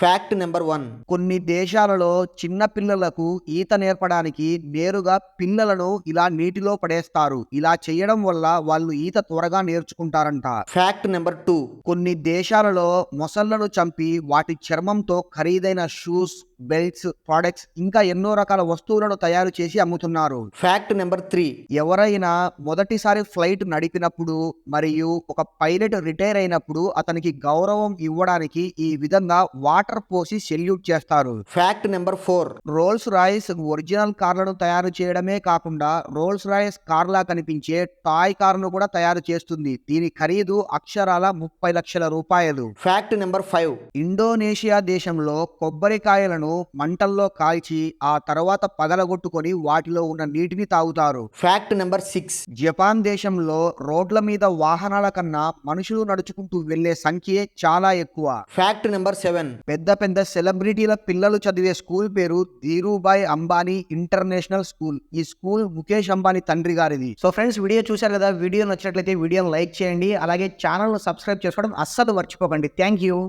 Fact number one కొన్ని దేశాలలో చిన్న పిల్లలకు ఈత నేర్పడానికి నేరుగా పిల్లలను ఇలా నీటిలో పడేస్తారు. ఇలా చేయడం వల్ల వాళ్ళు ఈత త్వరగా నేర్చుకుంటారంట. ఫ్యాక్ట్ నెంబర్ టూ కొన్ని దేశాలలో మొసళ్ళను చంపి వాటి చర్మంతో ఖరీదైన షూస్ బెల్ట్స్ ప్రొడక్ట్స్ ఇంకా ఎన్నో రకాల వస్తువులను తయారు చేసి అమ్ముతున్నారు. ఫ్యాక్ట్ నెంబర్ త్రీ ఎవరైనా మొదటిసారి ఫ్లైట్ నడిపినప్పుడు మరియు ఒక పైలట్ రిటైర్ అయినప్పుడు అతనికి గౌరవం ఇవ్వడానికి ఈ విధంగా వాటర్ పోసి సెల్యూట్ చేస్తారు. Fact number four Rolls Royce original కార్లను తయారు చేయడమే కాకుండా రోల్స్ రాయిస్ కార్లా కనిపించే టాయ్ కార్ను కూడా తయారు చేస్తుంది. దీని ఖరీదు అక్షరాల ముప్పై లక్షల రూపాయలు. ఫ్యాక్ట్ నెంబర్ ఫైవ్ ఇండోనేషియా దేశంలో కొబ్బరికాయలను మంటల్లో కాల్చి ఆ తర్వాత పగలగొట్టుకొని వాటిలో ఉన్న నీటిని తాగుతారు. ఫ్యాక్ట్ నెంబర్ సిక్స్ జపాన్ దేశంలో రోడ్ల మీద వాహనాల కన్నా మనుషులు నడుచుకుంటూ వెళ్ళే సంఖ్యే చాలా ఎక్కువ. ఫ్యాక్ట్ నెంబర్ సెవెన్ పెద్ద పెద్ద సెలబ్రిటీల పిల్లలు చదివే స్కూల్ పేరు ధీరుభాయ్ అంబానీ ఇంటర్నేషనల్ స్కూల్. ఈ స్కూల్ ముఖేష్ అంబానీ తండ్రి గారిది. సో ఫ్రెండ్స్ వీడియో చూశారు కదా వీడియో నచ్చినట్లయితే వీడియోని లైక్ చేయండి. అలాగే ఛానల్ సబ్స్క్రైబ్ చేసుకోవడం అస్సలు మర్చిపోకండి. Thank you.